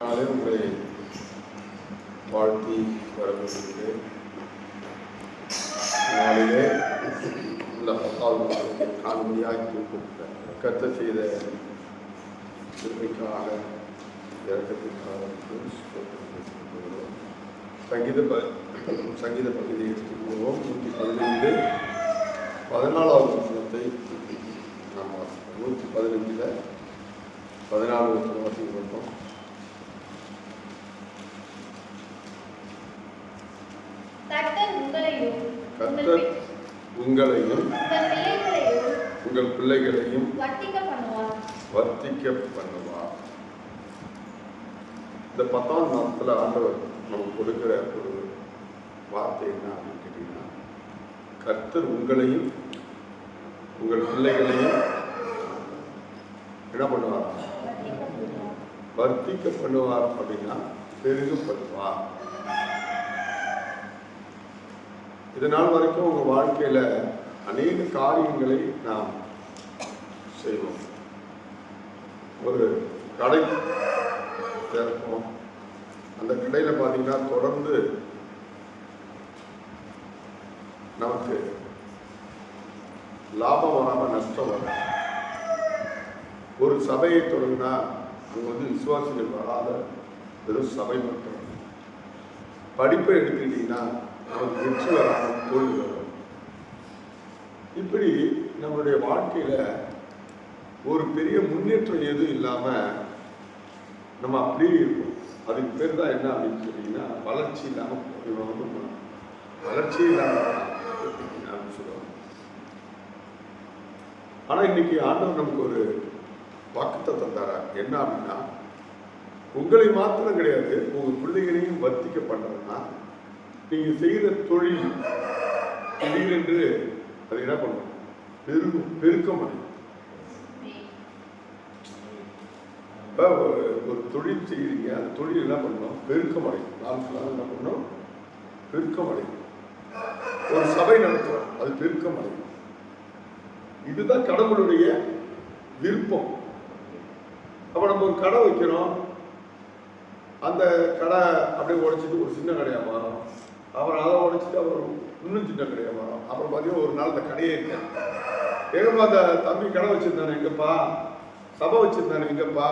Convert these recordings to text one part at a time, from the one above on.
நாளே உங்களை வாழ்த்தி வரவேற்கிறேன். நாளிலே இந்த பத்தாவது மாதத்தை காணொலியாய் கத்தை கத்த செய்த திருமைக்காக இறக்கத்திற்காக சங்கீத ப சங்கீத பகுதியை எடுத்துக்கொள்வோம் நூற்றி பதினைந்து பதினாலாவது வசனத்தை நாம் நூற்றி பதினைஞ்சில் பதினாலு வசனம் கொடுத்தோம் கர்த்தர் உங்களையும் உங்கள் கர்த்தர் உங்களையும் உங்கள் பிள்ளைகளையும் வர்த்திக்க பண்ணுவார் இந்த பத்தாம் மாதத்தில் ஆண்டவர் நமக்கு கொடுக்கிற ஒரு வார்த்தை என்ன அப்படின்னு கேட்டீங்கன்னா கர்த்தர் உங்களையும் உங்கள் பிள்ளைகளையும் என்ன பண்ணுவார்? வர்த்திக்க பண்ணுவார் அப்படின்னா பெருகப்படுவார். இது நாள் வரைக்கும் உங்கள் வாழ்க்கையில் அநேக காரியங்களை நாம் செய்வோம். ஒரு கடை திறப்போம். அந்த கடையில் பார்த்தீங்கன்னா தொடர்ந்து நமக்கு லாபம் வராமல் நஷ்டம் வரும் ஒரு சபையை தொடங்கினா அங்கே வந்து விசுவாசிகள் வராத வெறும் சபை மட்டும். படிப்பை எடுத்துக்கிட்டீங்கன்னா நமக்கு வெற்றி வராமல் தோல்வி வரும் இப்படி நம்மளுடைய வாழ்க்கையில் ஒரு பெரிய முன்னேற்றம் எதுவும் இல்லாமல் நம்ம அப்படியே இருக்கும். அதுக்கு பேர் தான் என்ன அப்படின்னு சொன்னீங்கன்னா வளர்ச்சி இல்லாமல் இவன் வளர்ச்சி இல்லாமல் அப்படின்னு சொல்லுவாங்க ஆனால் இன்னைக்கு ஆண்டவர் நமக்கு ஒரு வாக்குத்தை தந்தாரா? என்ன அப்படின்னா உங்களை மாத்திரம் கிடையாது உங்கள் பிள்ளைகளையும் வர்த்திக்க பண்ணுறதுன்னா நீங்க செய்கிற தொழில் திடீரென்று அதை என்ன பண்ணும்? பெருகும் பெருக்கம் அடையும். ஒரு ஒரு தொழில் செய்கிறீங்க அந்த தொழில் என்ன பண்ணணும் பெருக்கம் அடையும். நாளுக்கு நாள் என்ன பண்ணணும் பெருக்கம் அடையும். ஒரு சபை நடத்துறோம் அது பெருக்கம் அடையும். இதுதான் கடவுளுடைய விருப்பம். அப்ப நம்ம ஒரு கடை வைக்கிறோம். அந்த கடை அப்படியே உடைச்சிட்டு ஒரு சின்ன கடையா மாறும். அவர் அதை உடைச்சிட்டு அவர் இன்னும் சின்ன கடையா அப்புறம் பார்த்தீங்கன்னா ஒரு நாள் அந்த கடையே இருக்கேன் எங்கப்பா அந்த தம்பி கடை வச்சுருந்தாரு? எங்கப்பா? சபை வச்சுருந்தாரு? எங்கப்பா?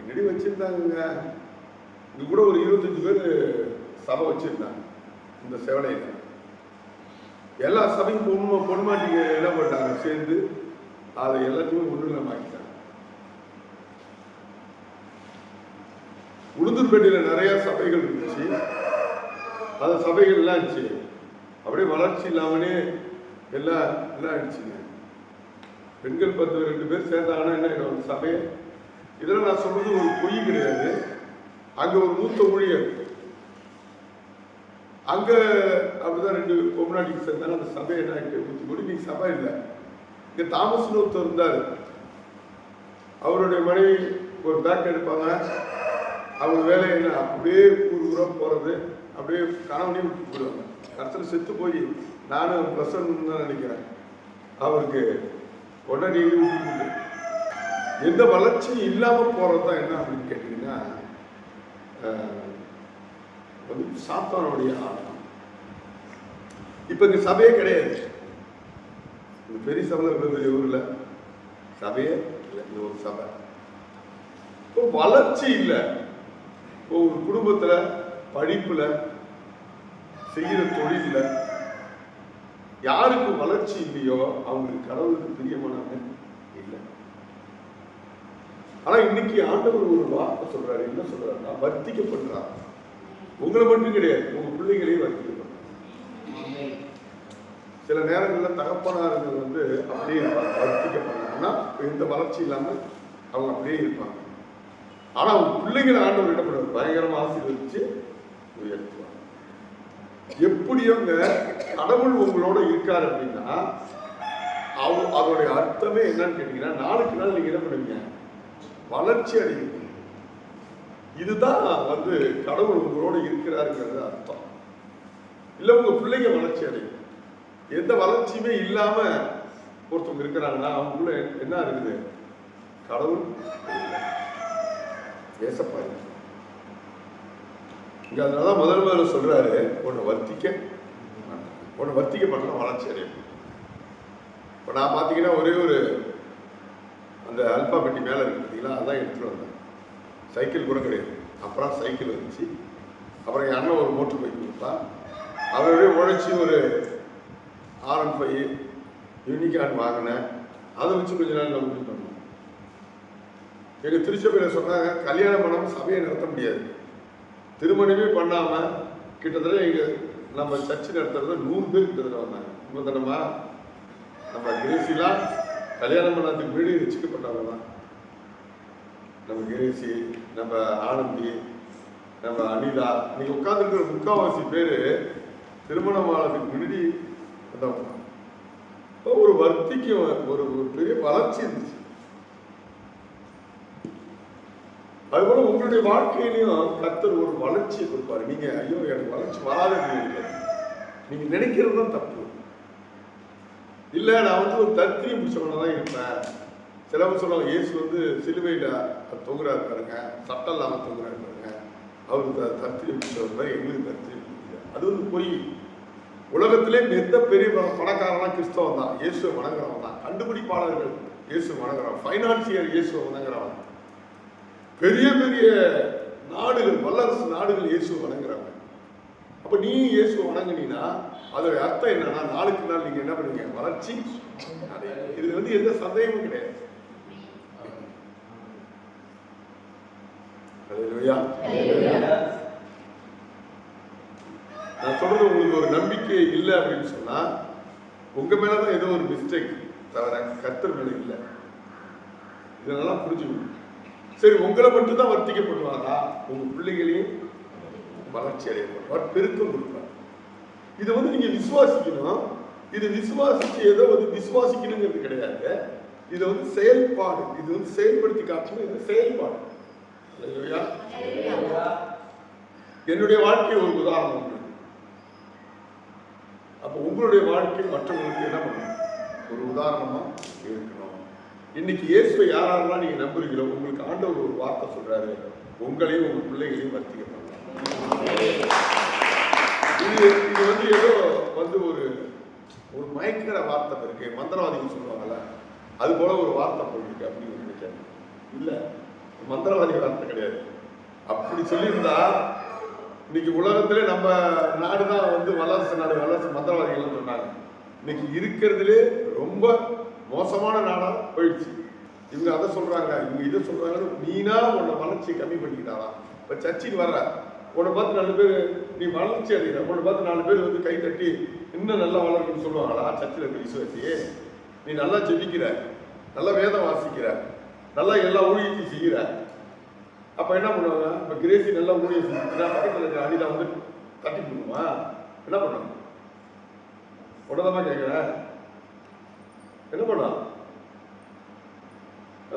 என்னடி வச்சுருந்தாங்க இது கூட ஒரு இருபத்தஞ்சு பேர் சபை வச்சுருந்தாங்க. இந்த செவலையில எல்லா சபையும் பொண்ணு பொண்ணுமாட்டிக்கு என்ன பண்ணிட்டாங்க? சேர்ந்து அதை எல்லாத்தையுமே ஒன்றுலமாக்கிட்டாங்க உளுந்தூர்பேட்டையில் நிறைய சபைகள் இருந்துச்சு. அந்த சபைகள் எல்லாம் இருந்துச்சு. அப்படியே வளர்ச்சி இல்லாமலே எல்லாம் எல்லாம் ஆயிடுச்சுங்க பெண்கள் பத்து ரெண்டு பேர் சேர்ந்தாங்கன்னா என்ன ஒரு சபை சபையை? இதெல்லாம் நான் சொல்றது ஒரு பொய் கிடையாது. அங்கே ஒரு மூத்த ஊழியர். அங்க அப்படிதான் ரெண்டு பொம்னாட்டிக்கு சேர்ந்தாங்க. அந்த சபை என்ன ஆயிட்டு? ஊற்றி கூட இன்னைக்கு சபை இல்லை. இங்கே தாமஸ் ஒருத்தர் இருந்தார். அவருடைய மனைவி ஒரு பேக் எடுப்பாங்க. அவங்க வேலை என்ன அப்படியே ஊர் ஊரா போறது. அப்படியே கணவனையும் விட்டு போடுவாங்க கடைசியில் செத்து போய் நானும் பிரசன் தான் நினைக்கிறேன். அவருக்கு உடனே விட்டு எந்த வளர்ச்சியும் இல்லாமல் போகிறது தான் என்ன அப்படின்னு கேட்டிங்கன்னா வந்து சாத்தானுடைய ஆட்டம் இப்போ இங்கே சபையே கிடையாது. இந்த பெரிய சபையில் இருக்கிற பெரிய ஊரில் சபையே இல்லை. இந்த ஒரு சபை. இப்போ வளர்ச்சி இல்லை. இப்போ ஒரு குடும்பத்தில் படிப்புல செய்கிற தொழிலில் யாருக்கு வளர்ச்சி இல்லையோ அவங்களுக்கு கடவுளுக்கு பிரியமானவங்க இல்லை. ஆனா இன்னைக்கு ஆண்டவர் ஒரு வார்த்தை சொல்றாரு. என்ன சொல்றாருன்னா வர்த்திக்கப்படுறார் உங்களை மட்டும் கிடையாது உங்க பிள்ளைகளையும் வர்த்திக்கப்படுறார் சில நேரங்களில் தகப்பனார்கள் வந்து அப்படியே இருப்பாங்க வர்த்திக்கப்படுறாங்கன்னா எந்த வளர்ச்சி இல்லாம அவங்க அப்படியே இருப்பாங்க. ஆனா அவங்க பிள்ளைங்களை ஆண்டவர் என்ன பண்ணுவார்? பயங்கரமா ஆசீர்வதிச்சு உயர்த்துவார். எப்படியோங்க கடவுள் உங்களோட இருக்கார் அப்படின்னா அவ அதோடைய அர்த்தமே என்னன்னு கேட்டீங்கன்னா நாளுக்கு நாள் நீங்க என்ன பண்ணுவீங்க? வளர்ச்சி அடைவீங்க. இதுதான் வந்து கடவுள் உங்களோட இருக்கிறாருங்கிறது அர்த்தம். இல்லை உங்க பிள்ளைங்க வளர்ச்சி அடையும். எந்த வளர்ச்சியுமே இல்லாம ஒருத்தவங்க இருக்கிறாங்கன்னா அவங்களுக்குள்ள என்ன இருக்குது? கடவுள் ஏசப்பா இங்கே அதனால தான் முதல் முதல்ல சொல்கிறாரு ஒன்று வர்த்திக்க. ஒன்று உன்னை வர்த்திக்க பண்ணலாம் வளர்ச்சி அடையும் இப்போ நான் பார்த்தீங்கன்னா ஒரே ஒரு அந்த அல்பாபெட்டி மேலே இருக்கு பார்த்தீங்களா அதான் எடுத்துகிட்டு வந்தேன். சைக்கிள் கூட கிடையாது. அப்புறம் சைக்கிள் வந்துச்சு. அப்புறம் என் அண்ணன் ஒரு மோட்டர் பைக் கொடுத்தா அவருடைய உழைச்சி ஒரு ஆர்என் ஃபைவ் யூனிகான் வாங்கினேன். அதை வச்சு கொஞ்ச நாள் நம்ம பண்ணோம் எங்கள் திருச்சபையில் சொன்னாங்க கல்யாணம் பண்ணாமல் சபையை நடத்த முடியாது. திருமணமே பண்ணாமல் கிட்டத்தட்ட எங்கள் நம்ம சர்ச்சு நடத்துறதுல நூறு பேர் கிட்டத்தட்ட வந்தாங்க. உண்மை தானம்மா நம்ம கிரேசிலாம் கல்யாணம் பண்ணதுக்கு வீடு ரசிக்கப்பட்டவங்க தான் நம்ம கிரேசி நம்ம ஆனந்தி நம்ம அனிதா இன்னைக்கு உட்காந்துருக்கிற முக்காவாசி பேர் திருமணம் ஆனதுக்கு முன்னாடி வந்தவங்க ஒரு வர்த்திக்கு ஒரு பெரிய வளர்ச்சி இருந்துச்சு. அதுபோல உங்களுடைய வாழ்க்கையிலையும் கத்தர் ஒரு வளர்ச்சியை கொடுப்பாரு. நீங்க ஐயோ எனக்கு வளர்ச்சி வராதுன்னு நீங்க நினைக்கிறது தான் தப்பு. இல்ல நான் வந்து ஒரு தத்திரியம் பிடிச்சவனா தான் இருப்பேன். சிலவங்க சொல்லுவாங்க இயேசு வந்து சிலுவையில தொங்குறா பாருங்க சட்டம் இல்லாம தொங்குறாரு பாருங்க. அவருக்கு தத்திரி தத்திரியம் தான் எங்களுக்கு தத்திரி அது வந்து பொய். உலகத்திலே எந்த பெரிய பணக்காரனா கிறிஸ்தவன் தான். இயேசுவை வணங்குறவன் தான். கண்டுபிடிப்பாளர்கள் இயேசு வணங்குறவன். ஃபைனான்சியர் இயேசுவை வணங்குறவன். பெரிய பெரிய நாடுகள் வல்லரசு நாடுகள் இயேசுவை வணங்குறாங்க அப்ப நீ இயேசுவை வணங்குனீங்கன்னா அதோட அர்த்தம் என்னன்னா நாளுக்கு நாள் நீங்க என்ன பண்ணுவீங்க? வளர்ச்சி. இது வந்து எந்த சந்தேகமும் கிடையாது. நான் சொல்றது உங்களுக்கு ஒரு நம்பிக்கை இல்லை அப்படின்னு சொன்னா உங்க மேலதான் ஏதோ ஒரு மிஸ்டேக் தவிர கத்தர் மேல இல்லை. இதெல்லாம் புரிஞ்சுக்கணும். சரி உங்களை மட்டும்தான் வர்த்திக்கப்படுவாரா? உங்க பிள்ளைகளையும் வளர்ச்சி அடையப்படுவார் பெருக்கம் கொடுப்பார். இதை வந்து நீங்க விசுவாசிக்கணும். இது விசுவாசிச்சு ஏதோ வந்து விசுவாசிக்கணுங்கிறது கிடையாது. இது வந்து செயல்பாடு. இது வந்து செயல்படுத்தி காட்டணும் இது செயல்பாடு. என்னுடைய வாழ்க்கை ஒரு உதாரணம் உங்களுக்கு. அப்ப உங்களுடைய வாழ்க்கை மற்றவங்களுக்கு என்ன பண்ணணும்? ஒரு உதாரணமா இருக்கணும் இன்னைக்கு இயேசுவை யாரெல்லாம் நீங்க நம்புறீங்களோ உங்களுக்கு ஆண்டவர் ஒரு வார்த்தை சொல்றாரு. உங்களையும் உங்க பிள்ளைகளையும் வர்த்திக்க இது இது வந்து ஏதோ வந்து ஒரு ஒரு மயக்கிற வார்த்தை இருக்கு. மந்திரவாதிகள் சொல்லுவாங்கல்ல அது போல ஒரு வார்த்தை போயிருக்கு அப்படின்னு நினைக்கிறேன் இல்ல மந்திரவாதி வார்த்தை கிடையாது. அப்படி சொல்லியிருந்தா இன்னைக்கு உலகத்திலே நம்ம நாடு தான் வந்து வல்லரசு நாடு வல்லரசு மந்திரவாதிகள்னு சொன்னாங்க. இன்னைக்கு இருக்கிறதுலே ரொம்ப மோசமான நாடாக போயிடுச்சு. இவங்க அதை சொல்கிறாங்க இவங்க இதை சொல்கிறாங்கன்னு நீனா உன்னை வளர்ச்சியை கம்மி பண்ணிக்கிட்டாரா இப்போ சர்ச்சுக்கு வர்ற உன்னை பார்த்து நாலு பேர் நீ வளர்ச்சி அடைகிற உன்னை பார்த்து நாலு பேர் வந்து கை தட்டி இன்னும் நல்லா வளர்க்கணும்னு சொல்லுவாங்களா? சர்ச்சில் இருக்க விசுவாசி நீ நல்லா ஜெபிக்கிற நல்லா வேதம் வாசிக்கிற நல்லா எல்லா ஊழியத்தையும் செய்கிற. அப்போ என்ன பண்ணுவாங்க? இப்போ கிரேசி நல்லா ஊழியம் செஞ்சுச்சுன்னா பக்கத்தில் இருக்க அனிதா வந்து தட்டி போடுமா? என்ன பண்ணுவாங்க? உடனமா கேட்குறேன் என்ன பண்ணலாம்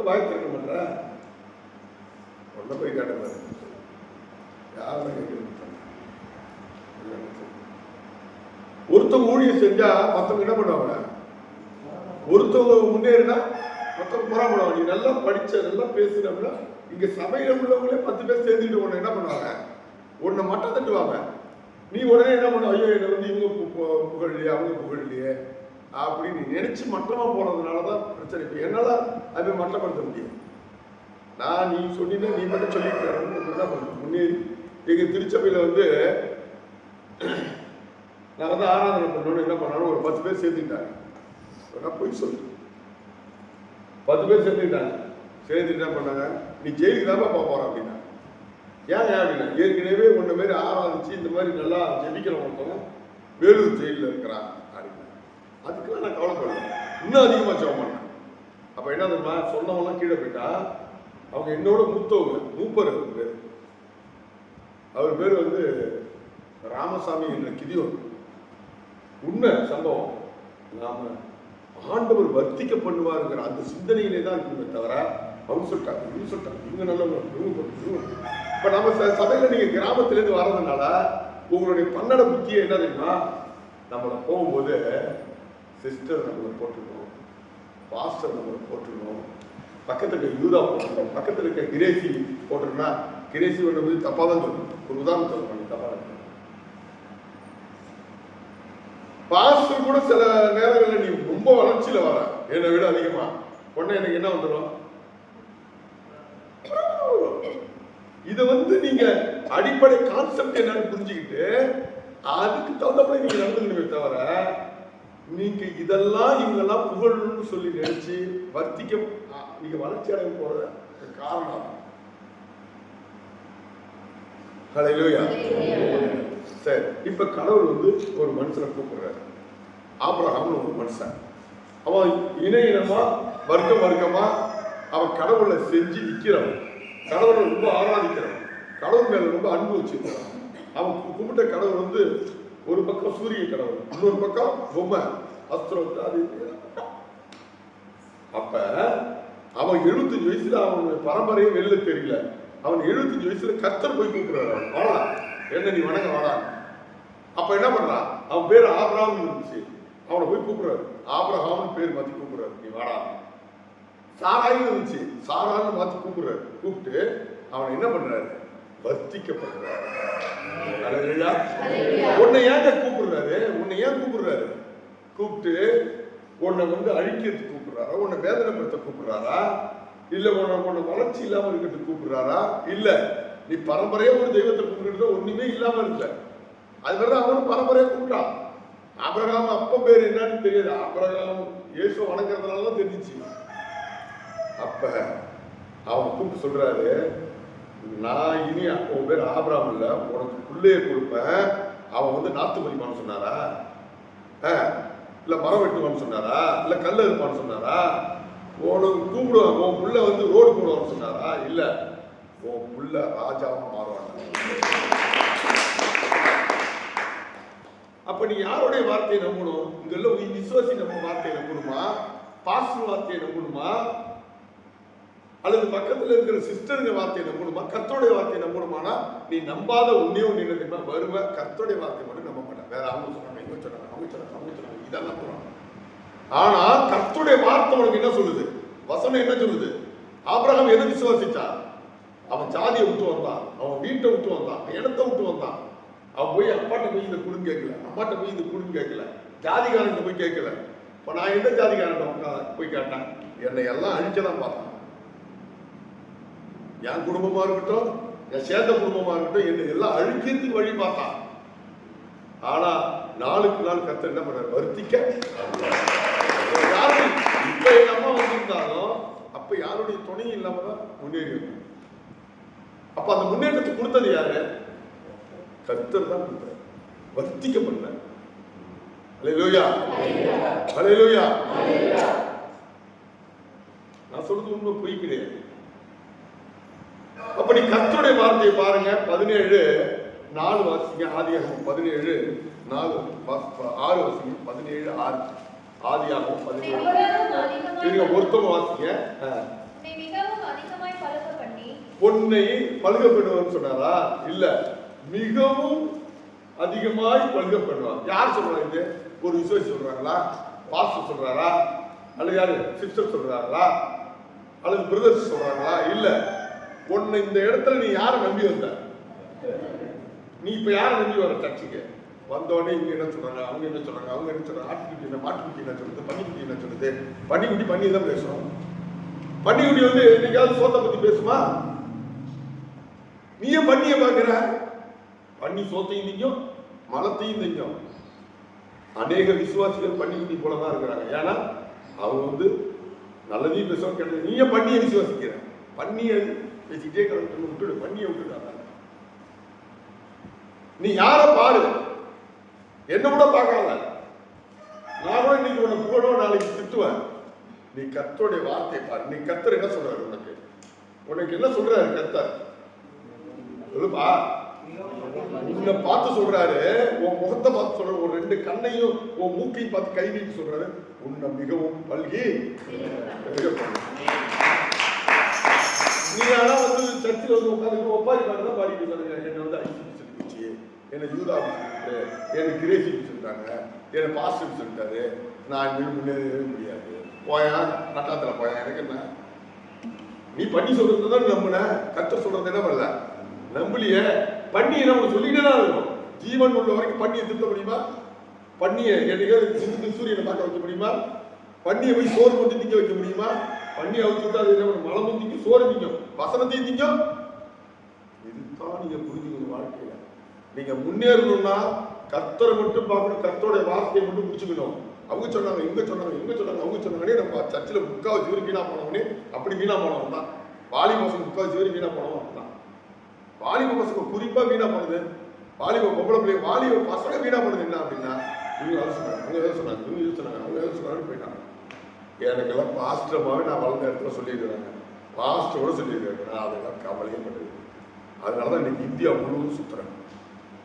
வாய்ப்பு இருக்க மாட்டா ஒன்றை போய் கேட்ட மாதிரி யாரும் ஒருத்தவங்க ஊழியம் செஞ்சா மத்தவங்க என்ன பண்ணுவாங்க? ஒருத்தவங்க முன்னேறினா மத்தவங்க புறப்படுவாங்க நீ நல்லா படிச்ச நல்லா பேசுனோம்னா இங்க சபையில உள்ளவங்களே பத்து பேர் சேர்ந்துட்டு உன்னை என்ன பண்ணுவாங்க? உன்னை மட்டம் தட்டுவாங்க. நீ உடனே என்ன பண்ணுவ ஐயோ என்ன வந்து இவங்க பு- இல்லையே? அவங்க அவங்க புகழலையே அப்படின்னு நீ நினைச்சு மட்டமா போனதுனாலதான் பிரச்சனை. இப்போ என்னால் அதை மட்டப்படுத்த முடியும். நான் நீ சொன்னீங்கன்னா நீ மட்டும் சொல்லிட்டு என்ன முன்னேறி எங்கள் திருச்சபையில் வந்து நான் வந்து ஆராதனை பண்ணணும்னு என்ன பண்ணாலும் ஒரு பத்து பேர் சேர்த்துக்கிட்டாங்க நான் போய் சொல்லு பத்து பேர் சேர்த்துக்கிட்டாங்க சேர்த்துட்டு என்ன பண்ணாங்க? நீ ஜெயிலுக்கு தான் போக போகிற அப்படின்னா. ஏன் அப்படின்னா? ஏற்கனவே உன்ன மாதிரி ஆராதிச்சு இந்த மாதிரி நல்லா ஜெபிக்கிற ஒருத்தவங்க வேலூர் ஜெயிலில் இருக்கிறான். அதுக்கெல்லாம் நான் கவலைப்படல. இன்னும் அதிகமாக ஜெபம் பண்ணேன். அப்போ என்ன தெரியுமா? சொன்னவங்களாம் கீழே போயிட்டா அவங்க என்னோட மூத்தவங்க மூப்பர் பேர். அவர் பேர் வந்து ராமசாமி என்ற கிதியோர். உண்மை சம்பவம். நாம ஆண்டவர் வர்த்திக்க பண்ணுவாருங்கிற அந்த சிந்தனையிலே தான் இருக்குமே தவிர அவங்க சொல்லிட்டாங்க இவங்க சொல்லிட்டாங்க. இவங்க நல்லவங்க இவங்க இப்போ நம்ம ச- நீங்கள் நீங்க வர்றதுனால உங்களுடைய பன்னட புத்தியை என்ன தெரியுமா? நம்மளை போகும்போது சிஸ்டர் நம்மளை போட்டுக்கணும். பாஸ்டர் நம்மளை போட்டுக்கணும். பக்கத்தில் இருக்க யூதா போட்டுருக்கோம் பக்கத்தில் இருக்க கிரேசி போட்டிருந்தா கிரேசி பண்ண போது தப்பாக தான் சொல்லணும் ஒரு உதாரணம் சொல்லணும் தப்பாக தான் பாஸ்டர் கூட சில நேரங்களில் நீ ரொம்ப வளர்ச்சியில் வர. என்னை விட அதிகமாக உடனே எனக்கு என்ன வந்துடும்? இதை வந்து நீங்க அடிப்படை கான்செப்ட் என்னன்னு புரிஞ்சுக்கிட்டு அதுக்கு தகுந்தபடி நீங்க நடந்துக்கணுமே தவிர நீங்க இதெல்லாம் இவங்கெல்லாம் புகழணும்னு சொல்லி நினைச்சு வர்த்திக்க நீங்க வளர்ச்சி அடைய போற காரணம். ஹalleluya சரி இப்ப கடவுள் வந்து ஒரு மனுஷனை கூப்பிடுறாரு. ஆபரகாம்னு ஒரு மனுஷன். அவன் இன இனமா வர்க்கம் வர்க்கமா அவன் கடவுளை செஞ்சு நிற்கிறவன் கடவுளை ரொம்ப ஆராதிக்கிறவன். கடவுள் மேல ரொம்ப அன்பு வச்சிருக்கிறான் அவன் கும்பிட்ட கடவுள் வந்து ஒரு பக்கம் சூரிய கடவுள் இன்னொரு பக்கம் பொம்மை. அஸ்திரம் அது அப்ப அவன் எழுபத்தஞ்சு வயசுல அவனுடைய பரம்பரையே வெளில தெரியல. அவன் எழுபத்தஞ்சு வயசுல கத்தர் போய் கூப்பிடுறாரு அவன் வாடா என்ன நீ வணங்க வாடா. அப்ப என்ன பண்றான் அவன் பேர் ஆபிரகாம் இருந்துச்சு. அவனை போய் கூப்பிடுறாரு. ஆபிரகாம்னு பேர் மாத்தி கூப்பிடுறாரு. நீ வாடா. சாராயும் இருந்துச்சு. சாரான்னு மாத்தி கூப்பிடுறாரு. கூப்பிட்டு அவனை என்ன பண்றாரு? வர்த்திக்கப்படுறாரு உன்னை ஏங்க கூப்பிடுறாரு? உன்னை ஏன் கூப்பிடுறாரு? கூப்பிட்டு உன்னை வந்து அழிக்கிறதுக்கு கூப்பிடுறாரா? உன்னை வேதனைப்படுத்த கூப்பிடுறாரா? இல்ல உன்னை உன்னை வளர்ச்சி இல்லாம இருக்கிறதுக்கு கூப்பிடுறாரா? இல்ல. நீ பரம்பரையா ஒரு தெய்வத்தை கூப்பிடுறதோ ஒண்ணுமே இல்லாம இருக்க அதனால அவனும் பரம்பரையா கூப்பிட்டான். ஆபிரகாம் அப்ப பேர் என்னன்னு தெரியாது. ஆபிரகாம் இயேசு வணங்குறதுனால தான் தெரிஞ்சிச்சு. அப்ப அவன் கூப்பிட்டு சொல்றாரு நான் இனி உன் பேர் ஆபராம் இல்லை உனக்கு பிள்ளையை கொடுப்பேன். அவன் வந்து நாத்து பறிப்பான்னு சொன்னாரா? ஆ, மரம் வெட்டுவான்னு சொன்னாரா? இல்லை கல் இருப்பான்னு சொன்னாரா? உனக்கு கூப்பிடுவான் உன் புள்ள வந்து ரோடு போடுவான்னு சொன்னாரா? இல்லை உன் புள்ள ராஜாவா மாறுவான். அப்போ நீ யாருடைய வார்த்தையை நம்பணும்? இங்கெல்லாம் நீ விசுவாசி நம்ம வார்த்தையை நம்பணுமா? பாஸ்டர் வார்த்தையை நம்பணுமா? அல்லது பக்கத்தில் இருக்கிற சிஸ்டருங்க வார்த்தையை நம்பணுமா கர்த்தருடைய வார்த்தையை நம்பணுமானா நீ நம்பாத உன்னே ஒன்று என்ன தெரியுமா வருவ. கர்த்தருடைய வார்த்தை மட்டும் நம்ப மாட்டேன். வேற அவங்க சொன்னாங்க இவங்க சொன்னாங்க அவங்க சொன்னாங்க அவங்க சொன்னாங்க. இதெல்லாம் சொல்றாங்க ஆனா கர்த்தருடைய வார்த்தை உனக்கு என்ன சொல்லுது? வசனம் என்ன சொல்லுது? ஆபிரகம் எது விசுவாசிச்சா அவன் ஜாதியை விட்டு வந்தான். அவன் வீட்டை விட்டு வந்தான். இடத்த விட்டு வந்தான். அவன் போய் அப்பாட்ட போய் இந்த குடும்பம் கேட்கல. அம்மாட்ட போய் இந்த குடும்பம் கேட்கல. ஜாதிகாரன் போய் கேட்கல. இப்போ நான் எந்த ஜாதிகாரன் போய் கேட்டேன்? என்னை எல்லாம் அழிச்சதான் பார்த்தேன். என் குடும்பமா இருக்கட்டும் என் சேர்ந்த குடும்பமா இருக்கட்டும் என்னை எல்லாம் அழிக்கிறதுக்கு வழி பார்த்தான் ஆனா நாளுக்கு நாள் கத்த என்ன பண்றாரு? வருத்திக்க. இப்ப எங்க அம்மா வந்திருந்தாலும் அப்ப யாருடைய துணையும் இல்லாம தான் முன்னேறி. அப்ப அந்த முன்னேற்றத்தை கொடுத்தது யாரு? கர்த்தர் தான் கொடுத்தாரு. வர்த்திக்க பண்ணார் அலையிலோயா அலையிலோயா நான் சொல்றது உண்மை பொய் கிடையாது அப்படி கர்த்தருடைய வார்த்தையை பாருங்க. பதினேழு நாலு வாசிங்க ஆதியாகவும் பதினேழு நாலு ஆறு வாசிங்க பதினேழு ஆறு. ஆதியாகவும் பதினேழு. எவ்வளவு ஒருத்தவங்க வாசிங்க. பொன்னை பழுக பண்ணுவான்னு சொன்னாரா? இல்ல. மிகவும் அதிகமாய் பழுக பண்ணுவான் யார் சொல்றாங்க இது? ஒரு விசுவாசி சொல்றாங்களா? பாஸ்டர் சொல்றாரா? அல்லது யாரு? சிஸ்டர் சொல்றாங்களா? அல்லது பிரதர்ஸ் சொல்றாங்களா? இல்லை. உன்னை இந்த இடத்துல நீ யாரை நம்பி வந்த? நீ இப்ப யாரை நம்பி வர சர்ச்சுக்கு? வந்தோடனே இவங்க என்ன சொல்றாங்க அவங்க என்ன சொல்றாங்க அவங்க என்ன சொல்றாங்க ஆட்டுக்குட்டி என்ன மாட்டுக்குட்டி என்ன சொல்லுது பன்னிக்குட்டி என்ன சொல்லுது பன்னிக்குட்டி பண்ணி தான் பேசுறோம். பன்னிக்குட்டி வந்து என்னைக்காவது சோத்தை பத்தி பேசுமா? நீ ஏன் பண்ணிய பாக்குற பண்ணி சோத்தையும் திங்கும் மலத்தையும் திங்கும். அநேக விசுவாசிகள் பன்னிக்குட்டி போல தான் இருக்கிறாங்க. ஏன்னா அவங்க வந்து நல்லதையும் பேசுவாங்க கேட்டது நீ ஏன் பண்ணிய விசுவாசிக்கிற? பண்ணிய பேசிக்கிட்டே கிடந்து விட்டுடு பண்ணிய விட்டுடாத நீ யார பாரு? என்ன கூட பார்க்காத. நான் கூட இன்னைக்கு உன்னை புகழும் நாளைக்கு திட்டுவேன். நீ கர்த்தருடைய வார்த்தை பாரு. நீ கர்த்தர் என்ன சொல்றாரு உனக்கு? உனக்கு என்ன சொல்றாரு கர்த்தர்? சொல்லுப்பா. உன்னை பார்த்து சொல்றாரு. உன் முகத்தை பார்த்து சொல்றாரு. ஒரு ரெண்டு கண்ணையும் உன் மூக்கையும் பார்த்து கை நீட்டி சொல்றாரு. உன்னை மிகவும் பல்கி. பெருக நீ ஆனா வந்து சர்ச்சில் வந்து உட்காந்து ஒப்பாரி பாட்டு தான் பாடிட்டு சொல்லுங்க என்னை வந்து ஐசி சொல்லிச்சு என்னை யூதா சொல்லிட்டு என்னை கிரேசி சொல்லிட்டாங்க என்னை பாஸ்டர் சொல்லிட்டாரு. நான் இனிமேல் முன்னேறவே முடியாது. போயா? நட்டாத்துல போயா? எனக்கு என்ன? நீ பண்ணி சொல்றது தான் நம்பின. கத்த சொல்றது என்ன பண்ணல நம்பலையே. பண்ணி நம்ம சொல்லிட்டே தான் இருக்கும். ஜீவன் உள்ள வரைக்கும் பண்ணியை திருத்த முடியுமா? பண்ணியை என்னைக்கு சிந்து சூரியனை பார்க்க வைக்க முடியுமா? பண்ணியை போய் சோறு கொண்டு திங்க வைக்க முடியுமா? பண்ணி அவுத்து விட்டு அது என்ன பண்ணும்? மலமும் திங்கும் சோறு திங்கும். வசனத்தையும் திங்கும் இதுதான் நீங்க புரிஞ்சுக்கணும் வாழ்க்கையில. நீங்க முன்னேறணும்னா கர்த்தரை மட்டும் பார்க்கணும் கர்த்தருடைய வார்த்தையை மட்டும் முடிச்சுக்கணும் அவங்க சொன்னாங்க இங்க சொன்னாங்க இங்க சொன்னாங்க அவங்க சொன்னாங்கன்னே நம்ம சர்ச்சில் முக்காவது ஜீவரி வீணா போனவனே அப்படி வீணா போனவன் தான். வாலிப பசங்க முக்காவது ஜீவரி வீணா போனவன் தான். வாலிப பசங்க குறிப்பா வீணா போனது. வாலிப பொம்பளை பிள்ளை வாலிப பசங்க வீணா போனது என்ன அப்படின்னா இவங்க அதை சொன்னாங்க அவங்க எதாவது சொன்னாங்க இவங்க எதாவது சொன்னாங்க அவங்க எதாவது சொன்னாங்கன்னு போயிட்டாங்க. எனக்கெல்லாம் பாஸ்டமாகவே நான் வளர்ந்த இடத்துல சொல்லிடுறாங்க லாஸ்ட்டோடு சொல்லியிருக்காங்க நான் அதெல்லாம் கவலையே பண்ணுது அதனால தான் இன்னைக்கு இந்தியா முழுவதும் சுற்றுறேன்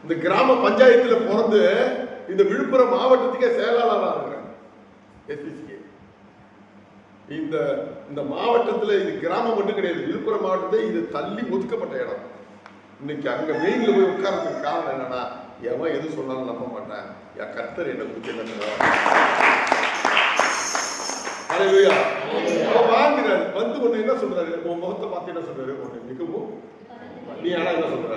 இந்த கிராம பஞ்சாயத்தில் பிறந்து இந்த விழுப்புரம் மாவட்டத்துக்கே செயலாளராக இருக்கிறேன் எஸ்பிசிக்கு இந்த இந்த மாவட்டத்தில் இது கிராமம் மட்டும் கிடையாது விழுப்புரம் மாவட்டத்தை இது தள்ளி ஒதுக்கப்பட்ட இடம். இன்னைக்கு அங்கே வெயிலில் போய் உட்கார்றதுக்கு காரணம் என்னன்னா எவன் எது சொன்னாலும் நம்ப மாட்டேன். என் கர்த்தர் என்ன குறித்து என்ன அலையா அவன் வாங்குறாரு வந்து ஒண்ணு என்ன சொல்றாரு? உன் முகத்தை பார்த்து என்ன சொல்றாரு? ஒண்ணு மிகவும் நீ ஆனா என்ன சொல்ற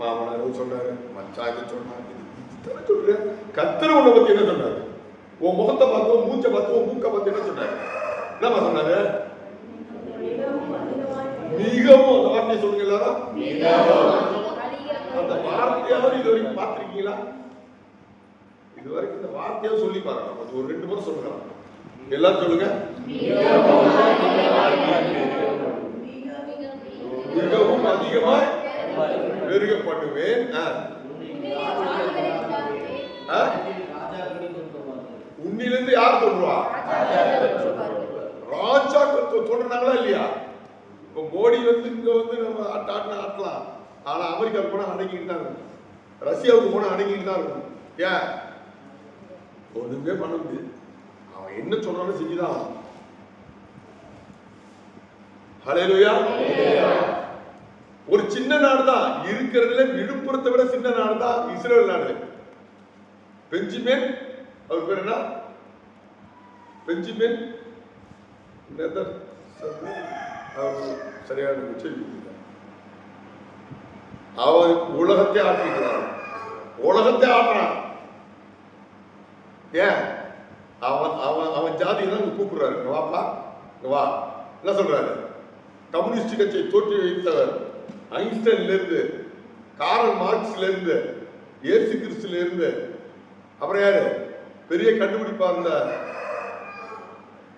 மாமனார் ஏதோ சொன்னாரு மச்சான் ஏதோ சொன்னாரு இதுதானே சொல்ற கத்திர உன்னை பத்தி என்ன சொன்னாரு? உன் முகத்தை பார்த்து உன் மூச்சை பார்த்து உன் மூக்க பார்த்து என்ன சொன்னாரு? என்னம்மா சொன்னாரு? மிகவும் அந்த வார்த்தையை சொல்லுங்க எல்லாரும். அந்த வார்த்தையாவது இது வரைக்கும் பார்த்திருக்கீங்களா? இது வரைக்கும் இந்த வார்த்தையாவது சொல்லி பாருங்க. கொஞ்சம் ஒரு ரெண்டு முறை சொல்லுங்க. எல்லாம் சொல்லுங்க. மிகவும் அதிகமாய் பெருகப்படுவேன். ஆ. உன்னிலிருந்து யார் சொல்றா? ராஜா சொல்றாங்களா இல்லையா? இப்போ மோடி வந்து இங்க வந்து நம்ம ஆட்ட ஆட்டினா ஆட்டலாம். ஆனா அமெரிக்காவுக்கு போனா அடங்கிட்டு தான் இருக்கும். ரஷ்யாவுக்கு போனா அடங்கிட்டு தான் இருக்கும். ஏன்? ஒண்ணுமே பண்ண முடியாது. அவன் என்ன சொன்னாலும் செஞ்சுதான் ஆகணும். ஒரு சின்ன நாடு தான் இருக்கிறதுல விழுப்புரத்தை விட சின்ன நாடு தான் இஸ்ரேல் நாடு. பெஞ்சிமேன் அவர் பேர் என்ன? பெஞ்சிமேன். நெதர் அவர் சரியான உச்சரிப்பு அவன் உலகத்தை ஆட்டிக்கிறான் உலகத்தை ஆட்டுறான் ஏன்? அவன் அவன் அவன் ஜாதியை தான் கூப்பிடுறாரு. வாப்பா வா என்ன சொல்றாரு? கம்யூனிஸ்ட் கட்சியை தோற்றி வைத்தவர் ஐன்ஸ்டைன்லேருந்து காரல் மார்க்ஸ்லேருந்து ஏசு கிறிஸ்துலேருந்து. அப்புறம் யாரு? பெரிய கண்டுபிடிப்பா இருந்த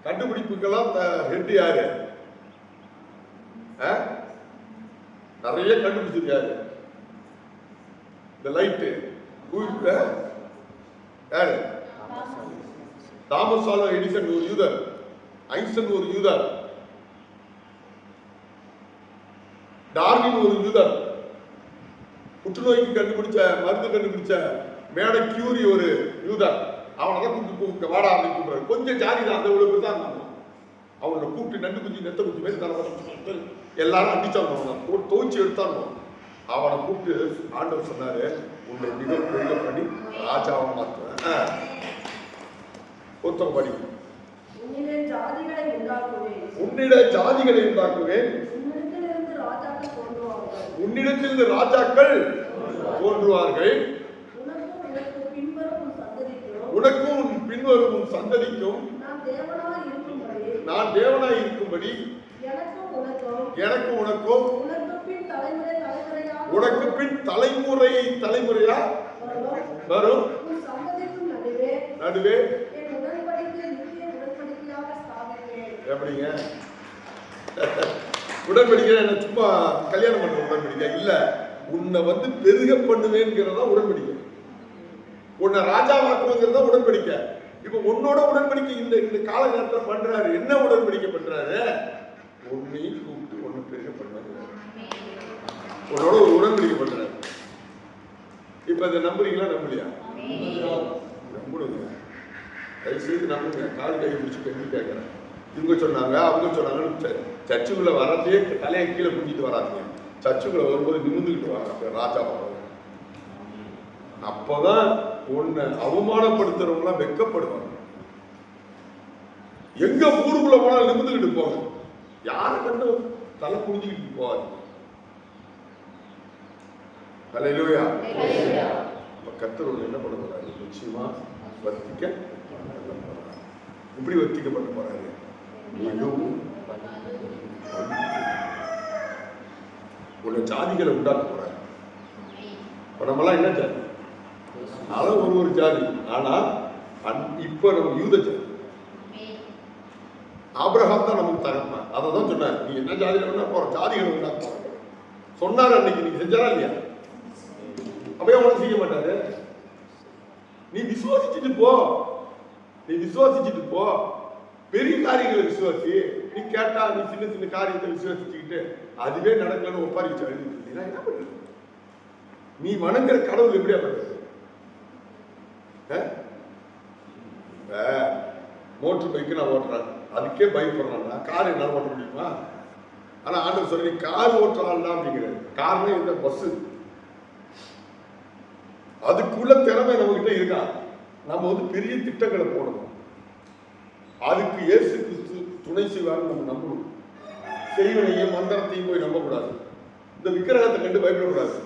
கண்டுபிடிப்புக்கெல்லாம் ஹெட் யாரு? ஆ? நிறைய கண்டுபிடிச்சிருக்காரு. இந்த லைட்டு யாரு? தாமஸ் ஆல்வா எடிசன் ஒரு யூதர் ஐன்ஸ்டன் ஒரு யூதர் டார்வின் ஒரு யூதர். புற்றுநோய்க்கு கண்டுபிடிச்ச மருந்து கண்டுபிடிச்ச மேட கியூரி ஒரு யூதர். அவனை தான் கூப்பிட்டு வாடா அப்படின்னு கூப்பிடுறாரு. கொஞ்சம் ஜாதி தான் அந்த இவ்வளவு தான் இருந்தாங்க அவனை கூப்பிட்டு நண்டு குஞ்சு நெத்த குஞ்சு மாதிரி தர எல்லாரும் அடிச்சாங்க போட்டு துவைச்சு எடுத்தாங்க அவனை கூப்பிட்டு ஆண்டவர் சொன்னாரு உன்னை மிக பெரிய பண்ணி ராஜாவை மாற்றுவேன் ஒருத்தவங்க படி. உன்னிட ஜாதிகளை உண்டாக்குவேன். உன்னிடத்திலிருந்து ராஜாக்கள் தோன்றுவார்கள். உன்னிடத்திலிருந்து ராஜாக்கள் தோன்றுவார்கள். உனக்கும் உன் பின்வரும் சந்ததிக்கும். நான் தேவனாய் இருக்கும்படி. எனக்கும் உனக்கும். உனக்கு பின் தலைமுறை தலைமுறையாக உனக்கு பின் தலைமுறை தலைமுறையா? வரும். நடுவே நடுவே என் உடன்படிக்கை நித்திய உடன்படிக்கையாக ஸ்தாபிப்பேன் எப்படிங்க? உடன்படிக்கை என்ன சும்மா கல்யாணம் பண்ற உடன்படிக்கை. இல்ல உன்னை வந்து பெருக பண்ணுவேங்கிறதா உடன்படிக்கை. உன்னை ராஜாவாக்குவங்கிறதா உடன்படிக்கை. இப்ப உன்னோட உடன்படிக்கை இந்த இந்த கால நேரத்தில் பண்றாரு. என்ன உடன்படிக்கை பண்றாரு? உன்னையும் கூப்பிட்டு ஒண்ணு பெருக பண்ணுவாரு உன்னோட ஒரு உடன்படிக்கை பண்றாரு. இப்ப இதை நம்புறீங்களா நம்பலையா? நம்புடுங்க. தயவு செய்து நம்புங்க. கால் கை பிடிச்சி கட்டி கேட்குறேன் இவங்க சொன்னாங்க அவங்க சொன்னாங்கன்னு சர்ச்சுக்குள்ள வரதே தலையை கீழே குஞ்சிட்டு வராதீங்க. சர்ச்சுக்குள்ள வரும்போது நிமிந்துக்கிட்டு வராங்க ராஜா அப்பதான் உன்னை அவமானப்படுத்துறவங்களாம் வெட்கப்படுவாங்க எங்க ஊருக்குள்ள போனாலும் நிமிந்துக்கிட்டு போங்க. யாரை கண்டு தலை குனிஞ்சுக்கிட்டு போகாது ஹalleluya. அப்ப கர்த்தர் உன்னை என்ன பண்ண போறாரு? நிச்சயமா வர்த்திக்க எப்படி வர்த்திக்க பண்ண போறாரு? மிகவும் உன்னை ஜாதிகளை உண்டாக்க போறாரு. இப்ப நம்மலாம் என்ன ஜாதி? அதெல்லாம் ஒரு ஒரு ஜாதி. ஆனா அந் இப்ப நம்ம யூத ஜாதி. ஆபிரகாம் தான் நமக்கு தகப்பன் அதை தான் சொன்னார் நீ என்ன ஜாதிகள் வேணா போற ஜாதிகளை வேணா போற. சொன்னார் அன்னைக்கு நீ செஞ்சாரா இல்லையா? அப்பயே உனக்கு செய்ய மாட்டாரு? நீ விசுவாசிச்சுட்டு போ. நீ விசுவாசிச்சுட்டு போ. பெரிய காரியங்களை விசுவாசி நீ கேட்டா நீ சின்ன சின்ன காரியத்தை விசுவாசிச்சுக்கிட்டு அதுவே நடக்கலன்னு ஒப்பாரி வச்சு அழுதுட்டு என்ன பண்ணுறது நீ வணங்குற கடவுள் எப்படியா பண்றது? மோட்டர் பைக்கு நான் ஓட்டுறேன். அதுக்கே பயப்படுறேன்னா கார் என்னால் ஓட்ட முடியுமா? ஆனா ஆண்டவர் சொல்லி கார் ஓட்டுறான்டா அப்படிங்கிறாரு. காரணம் இந்த பஸ் அதுக்குள்ள திறமை நம்ம கிட்ட இருக்கா? நம்ம வந்து பெரிய திட்டங்களை போடணும். அதுக்கு இயேசு கிறிஸ்து துணை செய்வார்னு நம்ம நம்பணும். செய்வனையும் மந்திரத்தையும் போய் நம்பக்கூடாது. இந்த விக்கிரகத்தை கண்டு பயப்படக்கூடாது.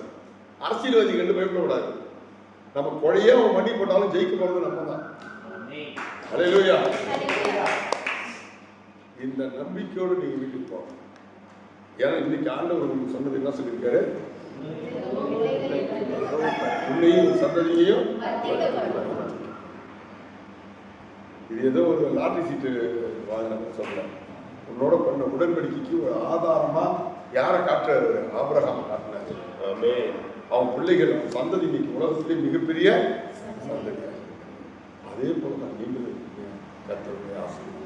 அரசியல்வாதி கண்டு பயப்படக்கூடாது. நம்ம கொடையே அவன் மண்டி போட்டாலும் ஜெயிக்க போறது நம்ம தான். அலையிலோயா இந்த நம்பிக்கையோடு நீங்க வீட்டுக்கு போகணும் ஏன்னா இன்னைக்கு ஆண்டவர் உங்களுக்கு சொன்னது என்ன சொல்லியிருக்காரு? உன்னையும் சந்ததியையும் இது ஏதோ ஒரு லாட்டரி சீட்டு வாங்கினது சொல்ல உன்னோட பண்ண உடன்படிக்கைக்கு ஒரு ஆதாரமா யாரை காட்டுறாரு? ஆபிரகாம் காட்டினாரு அவன் பிள்ளைகள் அவன் சந்ததி இன்னைக்கு உலகத்திலே மிகப்பெரிய சந்ததி அதே போல தான் நீங்களும். கர்த்தருடைய ஆசீர்வாதம்.